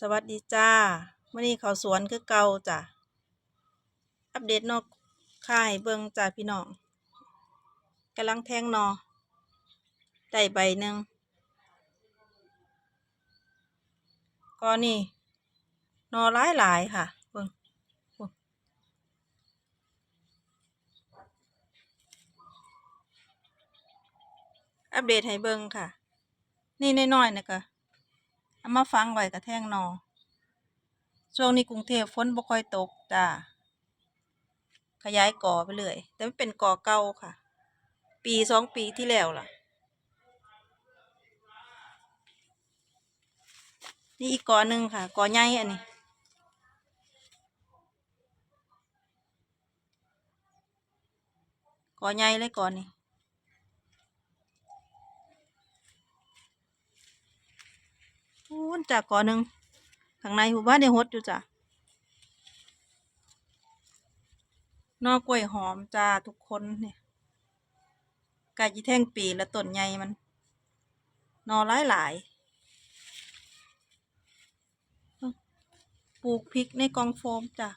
สวัสดีจ้าวันนี้เขาสวนคือเก่าจ้ะ อัปเดตนอกค่ายเบิงจ้าพี่น้องกำลังแทงนอได้ใบหนึ่งก็นี่นอหลายหลายค่ะเบิงอัปเดตให้เบิงค่ะ นี่น้อยๆนะก็ เอามาฟังไว้กับแทงนอช่วงนี้กรุงเทพฝนบ่ค่อยตกจ้าขยายก่อไปเลย แต่มันเป็นก่อเก่าค่ะ ปีสองปีที่แล้วล่ะ นี่อีกก่อหนึ่งค่ะก่อใหญ่อันนี้ก่อใหญ่เลยก่อนนี้ โอ้ นจากก่อหนึ่งข้างในหูบ้านได้หดอยู่จ้ะนอกกล้วยหอมจ้าทุกคนเนี่ยกาจีแท่งปีและต้นใหญ่มัน นอหลายหลายปลูกพริกในกองโฟมจ้ะ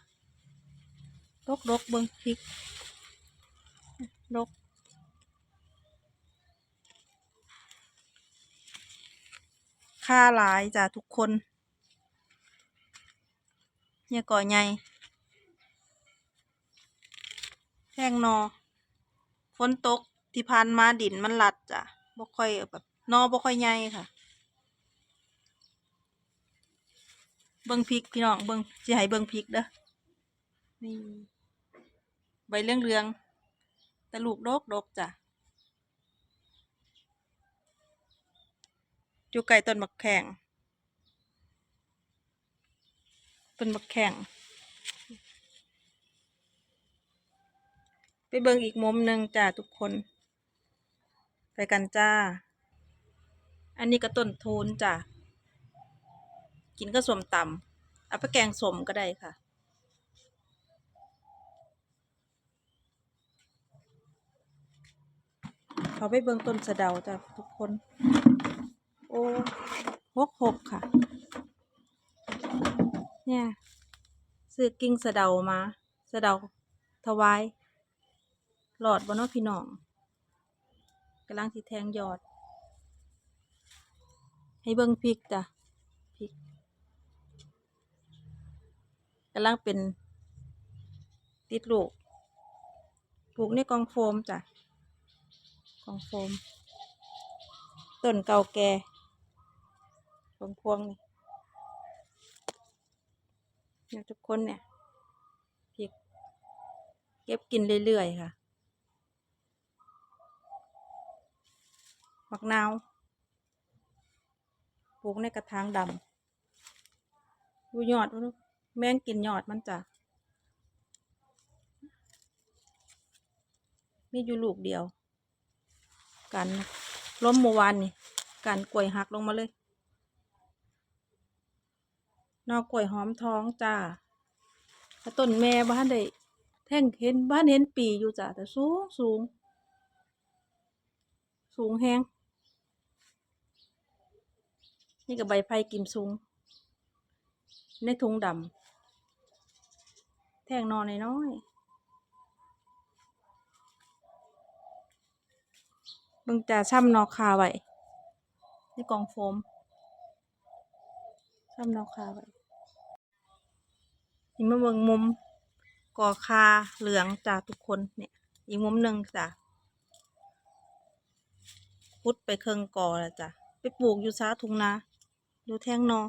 รกรกเบิงพริกรก ค่าหลายจ้ะทุกคนเนี่ยก่อใหญ่แท่งนอฝนตกที่ผ่านมาดินมันหลัดจ้ะบ่ค่อยแบบนอบ่ค่อยใหญ่ค่ะ เบิ่งพริกพี่น้องเบิ่งสิให้เบิ่งพริกเด้อนี่ใบเรื่องเรืองแต่ลูกดกดกจ้ะ อยู่ไกลต้นมะแข่งต้นมะแข่งไปเบิ่งอีกมุมหนึ่งจ้าทุกคน ไปกันจ้า อันนี้ก็ต้นทูนจ้ะกินก็สมตำเอาไปแกงสมก็ได้ค่ะเขาไปเบิ่งต้นสะเดาจ้ะทุกคน โอ้หกหกค่ะ เนี่ยซื้อกิ่งสะเดามาสะเดาถวายหลอดบนนอพี่น้องกำลังสิแทงยอด ให้เบิ่งพริกจ้ะพริกกำลังเป็นติดลูกปลูกในกองโฟมจ้ะกองโฟมต้นเก่าแก่ พวงพวงนี่เนี่ยทุกคนเนี่ยพริกเก็บกินเรื่อยๆค่ะมักนาวปลูกในกระถางดำดูยอดมันแม่งกินยอดมันจ้ะมีอยู่ลูกเดียว กันล้มเมื่อวานนี่ กันกล้วยหักลงมาเลย นอกกล้วยหอมท้องจ้าต้นแม่บ้านได้แท่งเห็นบ้านเห็นปีอยู่จ้ะแต่สูงสูง สูงแฮงนี่กับใบไผ่กิมซุงในถุงดำแท่งนอนน้อยๆเบิ่งจ่าช่ำนอคาไว้ในกองโฟมช่ำนอคาไว้ นี่มาเบิ่งมุมก่อคาเหลืองจ้าทุกคนเนี่ยอีกมุมหนึ่งจ้ะพุดไปเครื่องก่อแล้วจ้ะไปปลูกอยู่ซาทุงนาดูแท่งนอ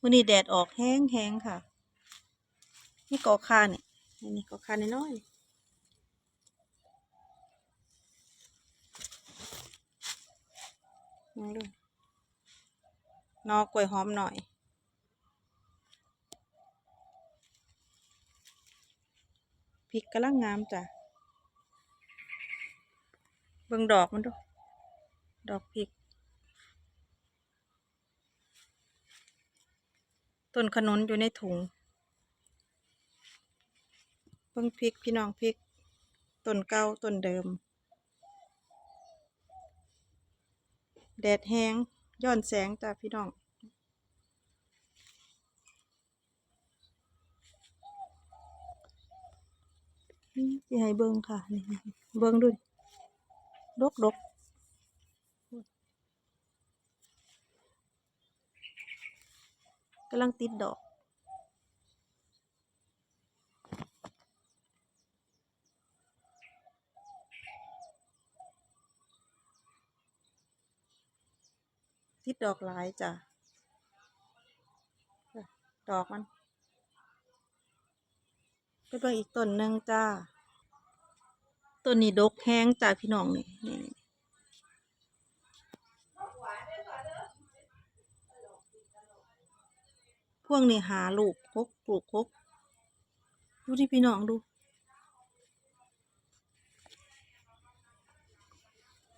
วันนี้แดดออกแห้งแห้งค่ะ นี่กอคาเนี่ยนี่นี่กอคาน้อยๆมองดูนอกล้วยหอมหน่อย พริกกำลังงามจ้ะเบิ่งดอกมันดูดอกพริก ต้นขนุนอยู่ในถุงเบิ่งพริกพี่น้องพริกต้นเก่าต้นเดิม แดดแห้งย้อนแสงจ้าพี่น้อง นี่สิให้เบิ่งค่ะ เบิ่งดูดิดกดกกำลังติดดอกติดดอกหลายจ้ะ ดอกมัน เบิ่งอีกต้นหนึ่งจ้าต้นนี้ดกแห้งจ้าพี่น้องนี่นี่พวกนี้หาลูกคกปลูกคกดูที่พี่น้องดู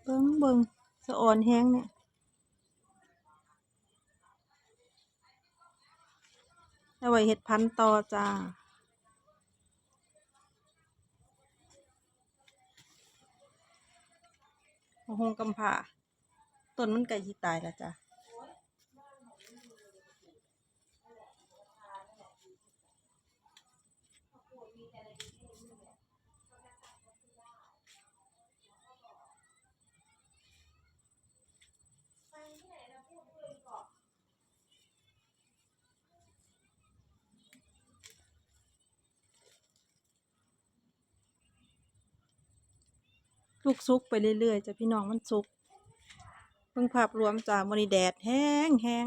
เบิ่งเบิ่งสะอ่อนแห้งเนี่ยเอาไว้เห็ดพันต่อจ้า มะฮงกำผาต้นมันไก่ที่ตายแล้วจ้ะ ลูกซุกไปเรื่อยๆจ้ะพี่น้องมันซุกเพิ่งภาพรวมจ้ามันนี้แดดแห้งแห้ง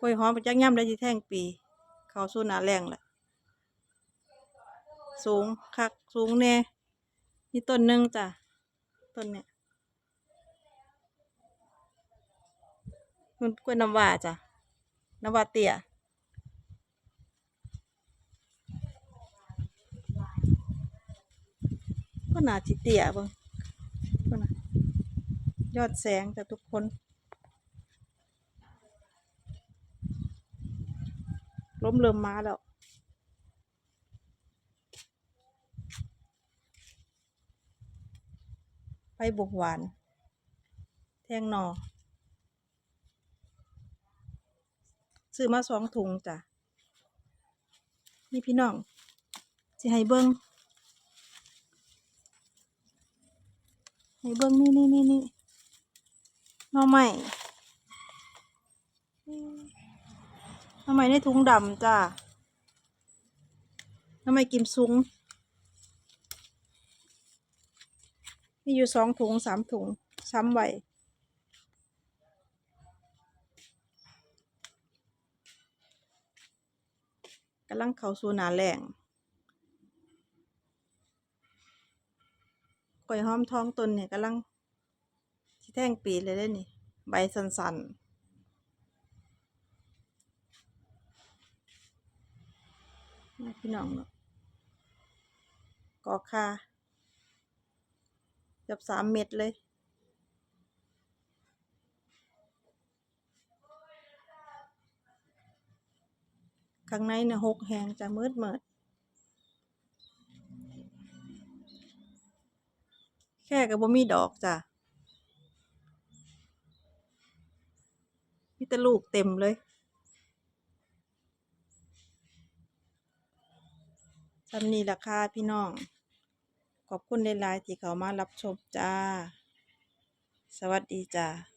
กล้วยหอมไปจักย่ำได้ที่แท่งปี เขาสู้หนาแรงแหละสูงคักสูงแน่นี่ต้นหนึ่งจ้ะต้นเนี้ยมันกล้วยน้ำว้าจ้ะน้ำว้าเตี้ย ก็น่าจิเตี่ยเบิ่งก็น่ะยอดแสงจากทุกคน ล้มเริ่มมาแล้วไปบกหวาน แทงหนอซื้อมาสองถุงจ้ะ นี่พี่น้องสิให้เบิ่ง ให้เบิ้งนี่นี่นี่นี่น่อใหม่น่อใหม่ในถุงดำจ้าน่อใหม่กิมซุ้งมีอยู่สองถุงสามถุงซ้ำไว้กำลังเข้าสู่หนาแรง กล้วยหอมทองต้นเนี่ยกำลังที่แท่งปีเลยได้นี่ ใบสันๆนี่พี่น้องเนาะกอคาเกือบสามเม็ดเลยข้างในเนี่ยหกแหงจะมืดเมิด แค่กับบ่มีดอกจ้ะมีแต่ลูกเต็มเลยสำนีราคาพี่น้อง ขอบคุณหลน์ที่เขามารับชมจ้า สวัสดีจ้า